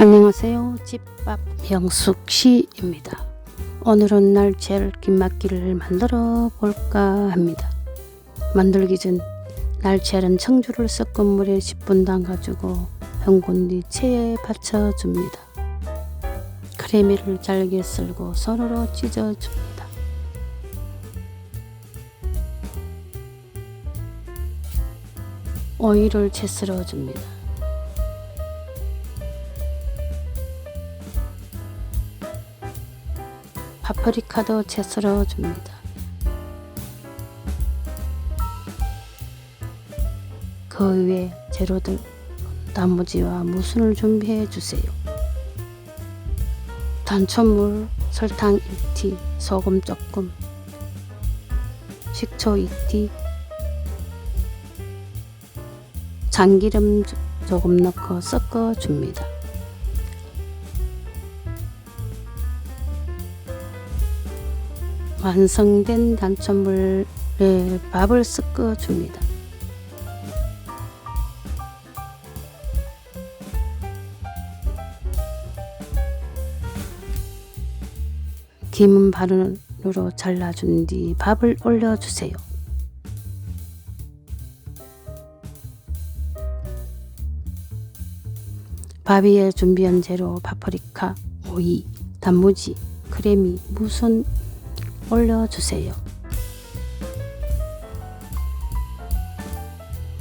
안녕하세요. 집밥 영숙씨입니다. 오늘은 날치알 김막기를 만들어 볼까 합니다. 만들기 전 날치알은 청주를 섞은 물에 10분 담가주고 헹군 뒤 체에 받쳐줍니다. 크레미를 잘게 썰고 손으로 찢어줍니다. 오이를 채 썰어줍니다. 파프리카도 채 썰어 줍니다. 그 위에 재료들 단무지와 무순을 준비해 주세요. 단천물, 설탕 1티, 소금 조금, 식초 2티, 참기름 조- 조금 넣고 섞어 줍니다. 완성된 단천물에 밥을 섞어 줍니다. 김은 반으로 잘라준 뒤 밥을 올려주세요. 밥 위에 준비한 재료 파프리카, 오이, 단무지, 크래미, 무순 올려주세요.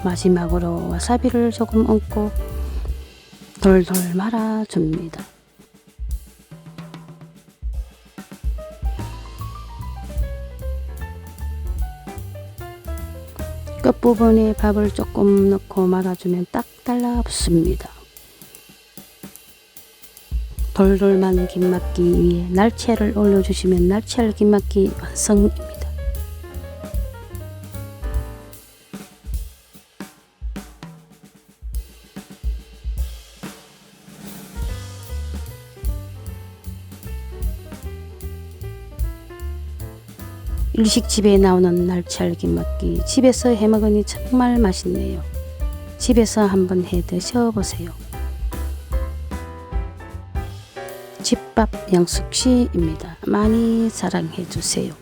마지막으로 와사비를 조금 얹고 돌돌 말아줍니다. 끝부분에 밥을 조금 넣고 말아주면 딱 달라붙습니다. 돌돌만 김막기 위에 날치알을 올려주시면 날치알 김막기 완성입니다. 일식집에 나오는 날치알 김막기 집에서 해먹으니 정말 맛있네요. 집에서 한번 해 드셔보세요. 집밥 영숙씨입니다. 많이 사랑해 주세요.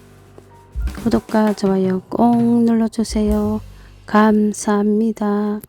구독과 좋아요 꼭 눌러주세요. 감사합니다.